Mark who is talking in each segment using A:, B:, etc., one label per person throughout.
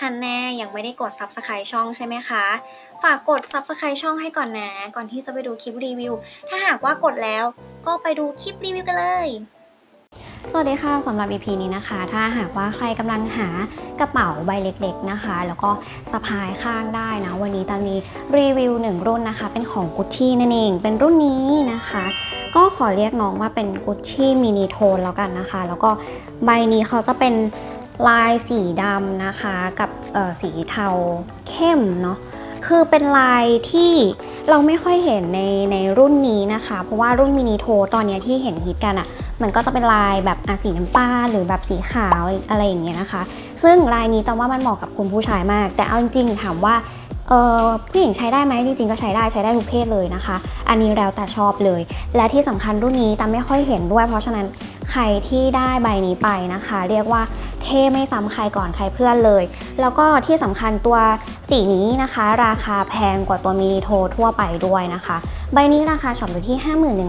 A: ฮันแน่ยังไม่ได้กด Subscribe ช่องใช่ไหมคะ ฝากกด Subscribe ช่องให้ก่อนนะ ก่อนที่จะไปดูคลิปรีวิว ถ้าหากว่ากดแล้วก็ไปดูคลิปรีวิวกันเลย สวัสดีค่ะสำหรับ EP นี้นะคะ ถ้าหากว่าใครกำลังหากระเป๋าใบเล็กๆนะคะ แล้วก็สะพายข้างได้นะ วันนี้ตามีรีวิวหนึ่งรุ่นนะคะ เป็นของ Gucci นั่นเอง เป็นรุ่นนี้นะคะก็ขอเรียกน้องว่าเป็น Gucci Mini Tone แล้วกันนะคะ แล้วก็ใบนี้เขาจะเป็น ลายสีดำนะคะกับสีเทาเข้มเนาะคือเป็นลายที่เราไม่ค่อยเห็นในในรุ่นนี้นะคะ เพราะว่ารุ่นมินิโทตอนเนี้ยที่เห็นฮิตกันอะ่ะ มันก็จะเป็นลายแบบสีน้ำตาลหรือแบบสีขาวอะไรอย่างเงี้ยนะคะ ซึ่งลายนี้แต่ว่ามันเหมาะกับคุณผู้ชายมาก แต่เอาจริงๆถามว่า ผู้หญิงใช้ได้ไหมจริงๆก็ใช้ได้ใช้ได้ทุกเพศเลยนะคะ อันนี้แล้วแต่ชอบเลย และที่สำคัญรุ่นนี้ตามไม่ค่อยเห็นด้วย เพราะฉะนั้นใครที่ได้ใบนี้ไปนะคะ เรียกว่าเท่ไม่ซ้ำใครก่อนใครเพื่อนเลย แล้วก็ที่สำคัญตัวสีนี้นะคะ ราคาแพงกว่าตัวมินิโททั่วไปด้วยนะคะ ใบนี้ราคาช็อปอยู่ที่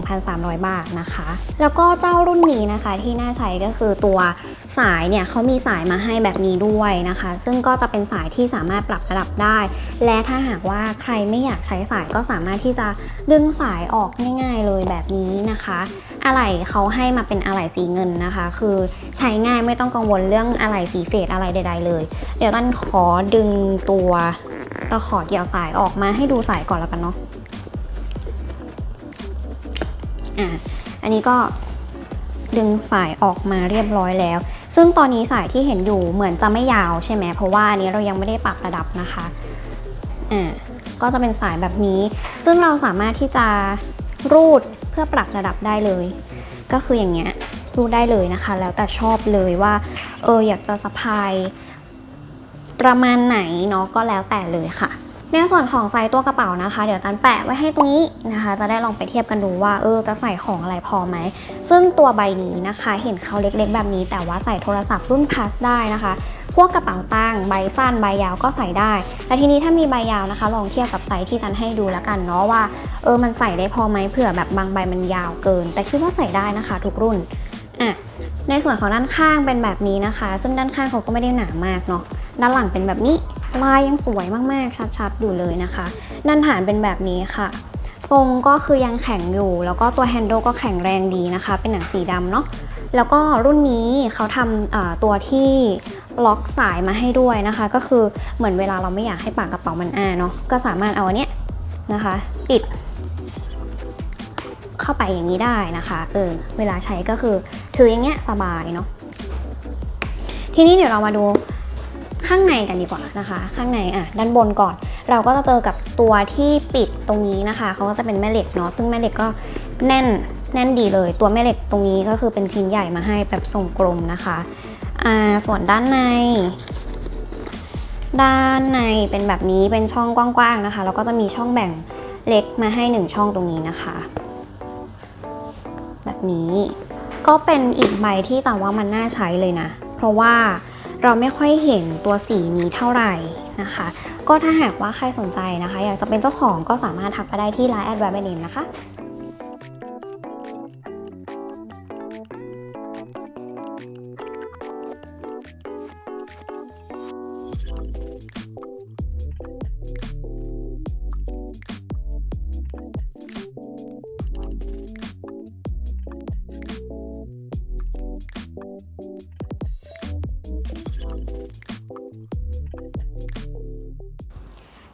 A: 51,300 บาทนะคะ แล้วก็เจ้ารุ่นนี้นะคะที่น่าใช้ก็คือตัวสายเนี่ยเขามีสายมาให้แบบนี้ด้วยนะคะ ซึ่งก็จะเป็นสายที่สามารถปรับระดับได้ และถ้าหากว่าใครไม่อยากใช้สายก็สามารถที่จะดึงสายออกง่าย ๆ เลยแบบนี้นะคะอะไหล่เขาให้มาเป็นอะไหล่สีเงินนะคะ คือใช้ง่ายไม่ต้องกังวลเรื่องอะไหล่สีเฟดอะไรใด ๆ เลย เดี๋ยวตั้นขอดึงตัวตะขอเกี่ยวสายออกมาให้ดูสายก่อนแล้วกันเนาะ อะอันนี้ก็ดึงสายออกมาเรียบร้อยแล้ว ซึ่งตอนนี้สายที่เห็นอยู่เหมือนจะไม่ยาวใช่ไหมเพราะว่าอันนี้เรายังไม่ได้ปรับระดับนะคะอ่าก็จะเป็นสายแบบนี้ ซึ่งเราสามารถที่จะรูดเพื่อปรับระดับได้เลย ก็คืออย่างเงี้ยรูดได้เลยนะคะ แล้วแต่ชอบเลยว่าเอออยากจะสะพายประมาณไหนเนาะก็แล้วแต่เลยค่ะ ในส่วนของไซส์ตัวกระเป๋านะคะ เดี๋ยวตันแปะไว้ให้ตรงนี้นะคะ จะได้ลองไปเทียบกันดูว่าเออจะใส่ของอะไรพอไหม ซึ่งตัวใบนี้นะคะ เห็นเขาเล็กๆ แบบนี้ แต่ว่าใส่โทรศัพท์รุ่นพาสได้นะคะ พวกกระเป๋าตังค์ใบสั้นใบยาวก็ใส่ได้ แต่ทีนี้ถ้ามีใบยาวนะคะ ลองเทียบกับไซส์ที่ตันให้ดูแล้วกันเนาะว่าเออมันใส่ได้พอไหมเผื่อแบบบางใบมันยาวเกิน แต่คิดว่าใส่ได้นะคะ ทุกรุ่นอะในส่วนของด้านข้างเป็นแบบนี้นะคะ ซึ่งด้านข้างเขาก็ไม่ได้หนามากเนาะด้านหลังเป็นแบบนี้ ลายยังสวยมากๆ ชัดๆ อยู่เลยนะคะ ด้านฐานเป็นแบบนี้ค่ะ ทรงก็คือยังแข็งอยู่ แล้วก็ตัวแฮนด์ลก็แข็งแรงดีนะคะ เป็นหนังสีดำเนาะ แล้วก็รุ่นนี้เขาทำตัวที่ล็อกสายมาให้ด้วยนะคะ ก็คือเหมือนเวลาเราไม่อยากให้ปากกระเป๋ามันอ้าเนาะ ก็สามารถเอาอันเนี้ยนะคะปิดเข้าไปอย่างนี้ได้นะคะ เออ เวลาใช้ก็คือถืออย่างเงี้ยสบายเนาะ ทีนี้เดี๋ยวเรามาดู ข้างในกันดีกว่านะคะ ข้างในอะด้านบนก่อน เราก็จะเจอกับตัวที่ปิดตรงนี้นะคะเขาก็จะเป็นแม่เหล็กเนาะซึ่งแม่เหล็กก็แน่นแน่นดีเลย ตัวแม่เหล็กตรงนี้ก็คือเป็นชิ้นใหญ่มาให้แบบทรงกลมนะคะอ่าส่วนด้านใน ด้านในเป็นแบบนี้เป็นช่องกว้างๆนะคะแล้วก็จะมีช่องแบ่งเล็กมาให้หนึ่งช่องตรงนี้นะคะ แบบนี้ก็เป็นอีกใบที่แต่ว่ามันน่าใช้เลยนะ เพราะว่า เราไม่ค่อยเห็นตัวสีนี้เท่าไหร่นะคะ ก็ถ้าหากว่าใครสนใจนะคะ อยากจะเป็นเจ้าของก็สามารถทักไปได้ที่ไลน์แอดแวร์เบนนะคะ